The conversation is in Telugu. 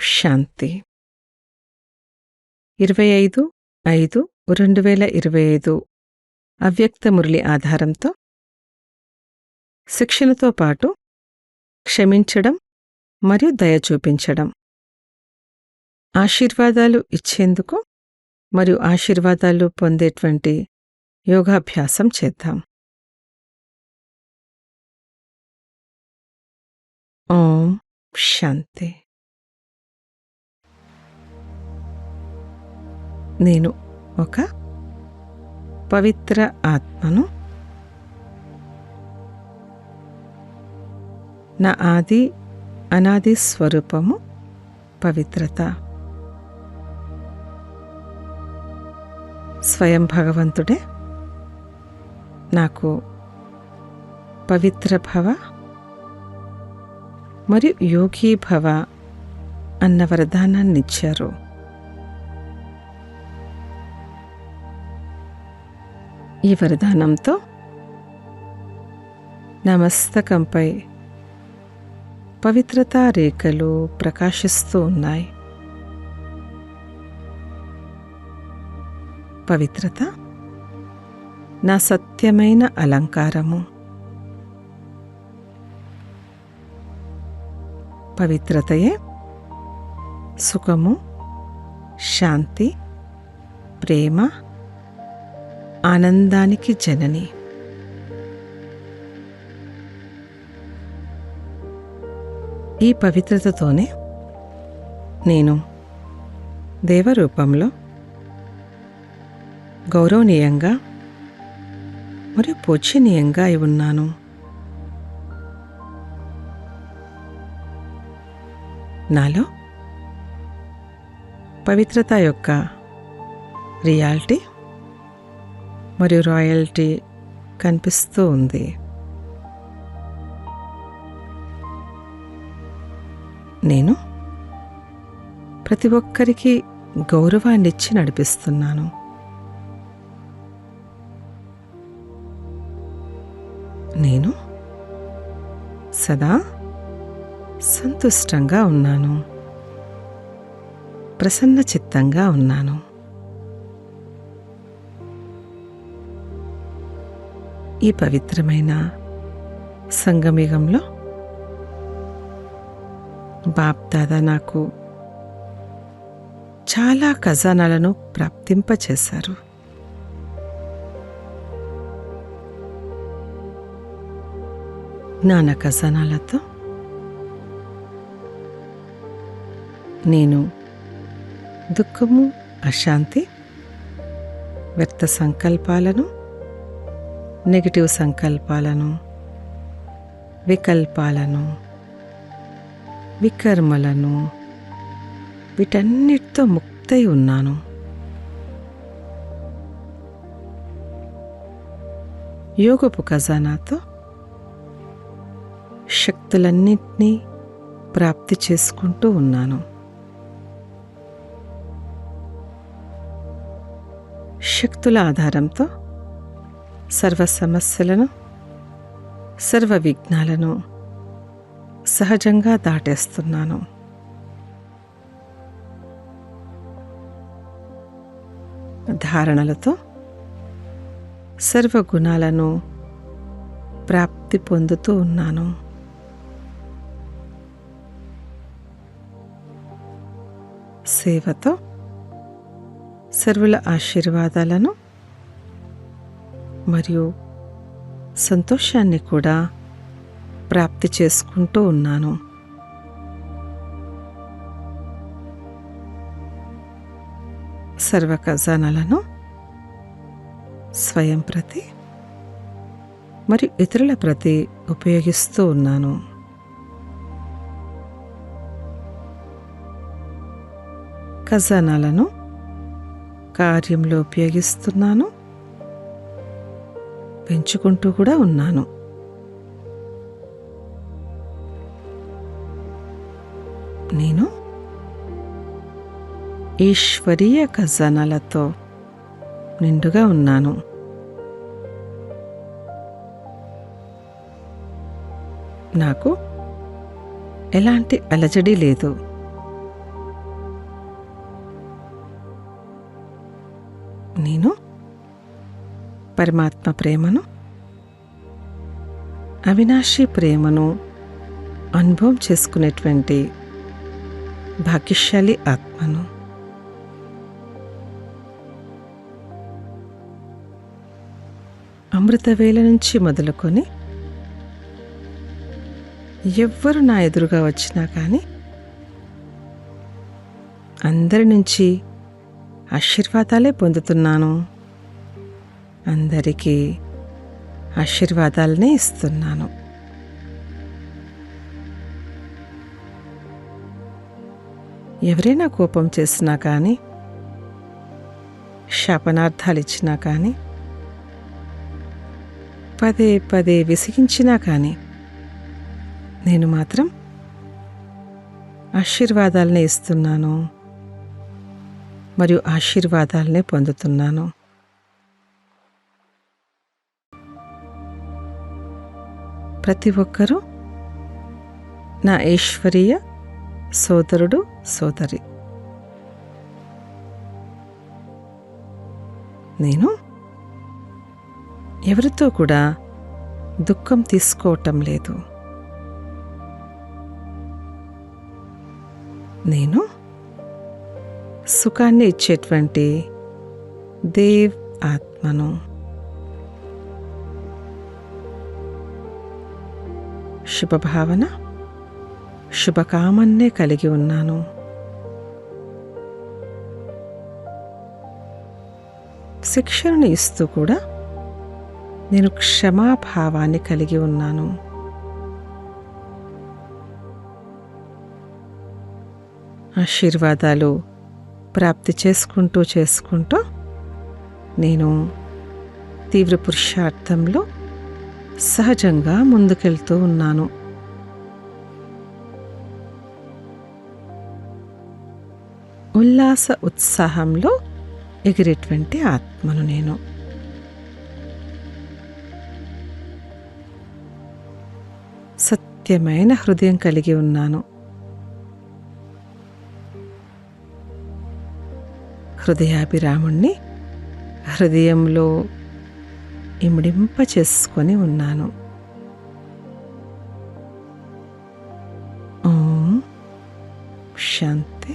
శాంతి. ఇరవై ఐదు ఐదు రెండు వేల ఇరవై ఐదు అవ్యక్త మురళి ఆధారంతో శిక్షణతో పాటు క్షమించడం మరియు దయ చూపించడం. ఆశీర్వాదాలు ఇచ్చేందుకు మరియు ఆశీర్వాదాలు పొందేటువంటి యోగాభ్యాసం చేద్దాం. ఓం శాంతి. నేను ఒక పవిత్ర ఆత్మను నా ఆది అనాది స్వరూపము పవిత్రత. స్వయం భగవంతుడే నాకు పవిత్ర భవ మరియు యోగీ భవ అన్న వరదానాన్నిచ్చారు. ఈ వరదానంతో నా మస్తకంపై పవిత్రతా రేఖలు ప్రకాశిస్తూ ఉన్నాయి. పవిత్రత నా సత్యమైన అలంకారము. పవిత్రతయే సుఖము శాంతి ప్రేమ ఆనందానికి జనని. ఈ పవిత్రతతోనే నేను దేవరూపంలో గౌరవనీయంగా మరియు పూజనీయంగా అయి ఉన్నాను. నాలో పవిత్రత యొక్క రియాలిటీ మరియు రాయల్టీ కనిపిస్తూ ఉంది. నేను ప్రతి ఒక్కరికి గౌరవాన్నిచ్చి నడిపిస్తున్నాను. నేను సదా సంతుష్టంగా ఉన్నాను. ప్రసన్న చిత్తంగా ఉన్నాను. ఈ పవిత్రమైన సంగమిగంలో బాప్దాదా నాకు చాలా ఖజానాలను ప్రాప్తింపచేశారు. జ్ఞాన ఖజానాలతో నేను దుఃఖము అశాంతి వ్యర్థ సంకల్పాలను నెగిటివ్ సంకల్పాలను వికల్పాలను వికర్మలను వీటన్నిటితో ముక్తై ఉన్నాను. యోగపు ఖజానాతో శక్తులన్నింటినీ ప్రాప్తి చేసుకుంటూ ఉన్నాను. శక్తుల ఆధారంతో సర్వ సమస్యలను సర్వ విఘ్నాలను సహజంగా దాటేస్తున్నాను. ధారణలతో సర్వ గుణాలను ప్రాప్తి పొందుతూ ఉన్నాను. సేవతో సర్వుల ఆశీర్వాదాలను మరియు సంతోషాన్ని కూడా ప్రాప్తి చేసుకుంటూ ఉన్నాను. సర్వ ఖజానాలను స్వయం ప్రతి మరియు ఇతరుల ప్రతి ఉపయోగిస్తూ ఉన్నాను. ఖజానాలను కార్యంలో ఉపయోగిస్తున్నాను. పెంచుకుంటూ కూడా ఉన్నాను. నేను ఈశ్వరీయ ఖజానాలతో నిండుగా ఉన్నాను. నాకు ఎలాంటి అలజడి లేదు. పరమాత్మ ప్రేమను అవినాశి ప్రేమను అనుభవం చేసుకునేటువంటి భాగ్యశాలి ఆత్మను. అమృతవేళ నుంచి మొదలుకొని ఎవ్వరు నా ఎదురుగా వచ్చినా కానీ అందరి నుంచి ఆశీర్వాదాలే పొందుతున్నాను. అందరికీ ఆశీర్వాదాలనే ఇస్తున్నాను. ఎవరైనా కోపం చేసినా కానీ శాపనార్థాలు ఇచ్చినా కానీ పదే పదే విసిగించినా కానీ నేను మాత్రం ఆశీర్వాదాలనే ఇస్తున్నాను. మరియు ఆశీర్వాదాలనే పొందుతున్నాను. ప్రతి ఒక్కరూ నా ఈశ్వరీయ సోదరుడు సోదరి. నేను ఎవరితో కూడా దుఃఖం తీసుకోవటం లేదు. నేను సుఖాన్ని ఇచ్చేటువంటి దేవ్ ఆత్మను. శుభభావన శుభకామన్నే కలిగి ఉన్నాను. శిక్షణను ఇస్తూ కూడా నేను క్షమాభావాన్ని కలిగి ఉన్నాను. ఆశీర్వాదాలు ప్రాప్తి చేసుకుంటూ చేసుకుంటూ నేను తీవ్ర పురుషార్థంలో సహజంగా ముందుకెళ్తూ ఉన్నాను. ఉల్లాస ఉత్సాహంలో ఎగిరేటువంటి ఆత్మను నేను. సత్యమైన హృదయం కలిగి ఉన్నాను. హృదయాభిరాముణ్ణి హృదయంలో ఇమిడింప చేసుకొని ఉన్నాను. శాంతి.